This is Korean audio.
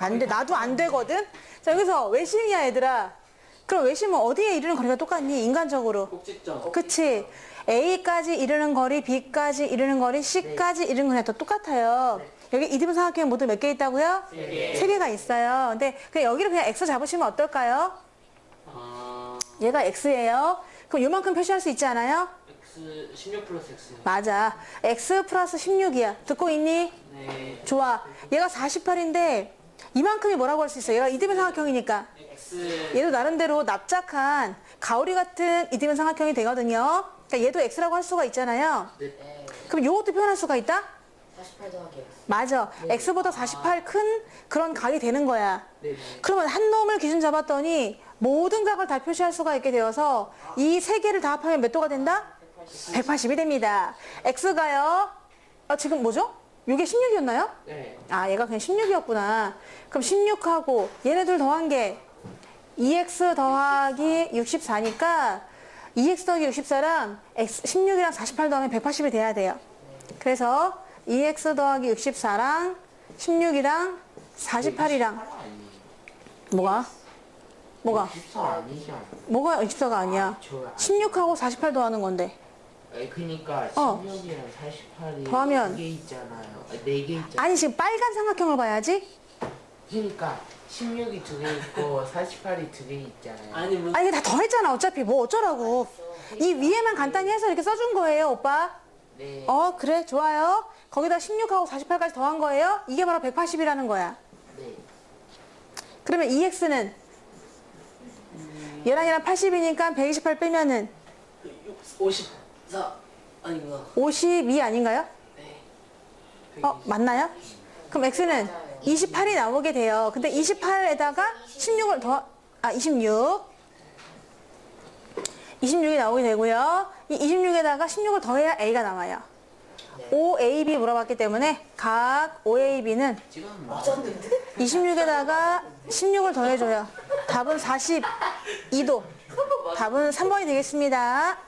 안 돼. 나도 안 되거든. 자, 여기서 외심이야, 얘들아. 그럼 외심은 어디에 이르는 거리가 똑같니? 인간적으로. 꼭지점. 그치? A까지 이르는 거리, B까지 이르는 거리, C까지 이르는 거리가 다 똑같아요. 여기 이디분 삼각형이 모두 몇 개 있다고요? 세 개. 세 개가 있어요. 근데 그냥 여기를 그냥 X 잡으시면 어떨까요? 아, 얘가 X예요. 그럼 요만큼 표시할 수 있지 않아요? X 16 플러스 X. 맞아. X 플러스 16이야. 듣고 있니? 네. 좋아. 얘가 48인데 이만큼이 뭐라고 할 수 있어? 얘가 이디분 삼각형이니까. 얘도 나름대로 납작한 가오리 같은 이디분 삼각형이 되거든요. 그러니까 얘도 X라고 할 수가 있잖아요. 네. 그럼 요것도 표현할 수가 있다? 48 더하기. 맞아. X보다 48 큰 그런 각이 되는 거야. 네. 그러면 한 놈을 기준 잡았더니 모든 각을 다 표시할 수가 있게 되어서 이 세 개를 다 합하면 몇 도가 된다? 180이 됩니다. X가요. 아, 지금 뭐죠? 요게 16이었나요? 네. 아, 얘가 그냥 16이었구나. 그럼 16하고 얘네들 더한 게 2x 더하기 64니까 2x 더하기 64랑 x 16이랑 48 더하면 180이 돼야 돼요. 그래서 2x 더하기 64랑 16이랑 48이랑 뭐가? 뭐가? 14 아니죠? 뭐가 24가 아니야? 저 16하고 48 더하는 건데. 아니 그니까 어. 16이랑 48이 더하면? 4개 있잖아요. 아, 4개 있잖아요. 아니 지금 빨간 삼각형을 봐야지. 그니까 16이 두 개 있고 48이 두 개 있잖아요. 아니 뭐 아니 이게 다 더했잖아 어차피 뭐 어쩌라고. 이 위에만 간단히 해서 이렇게 써준 거예요 오빠. 네. 어 그래 좋아요. 거기다 16하고 48까지 더한 거예요. 이게 바로 180이라는 거야. 네. 그러면 2x는 얘랑 얘랑 80이니까 128 빼면은 54 아닌가? 52 아닌가요? 네. 어 맞나요? 그럼 x는 28이 나오게 돼요. 근데 28에다가 16을 더, 아, 26. 26이 나오게 되고요. 이 26에다가 16을 더해야 a가 나와요. OAB 물어봤기 때문에 각 OAB는 지금 뭐 26에다가 16을 더해줘요. 답은 42도. 답은 3번이 되겠습니다.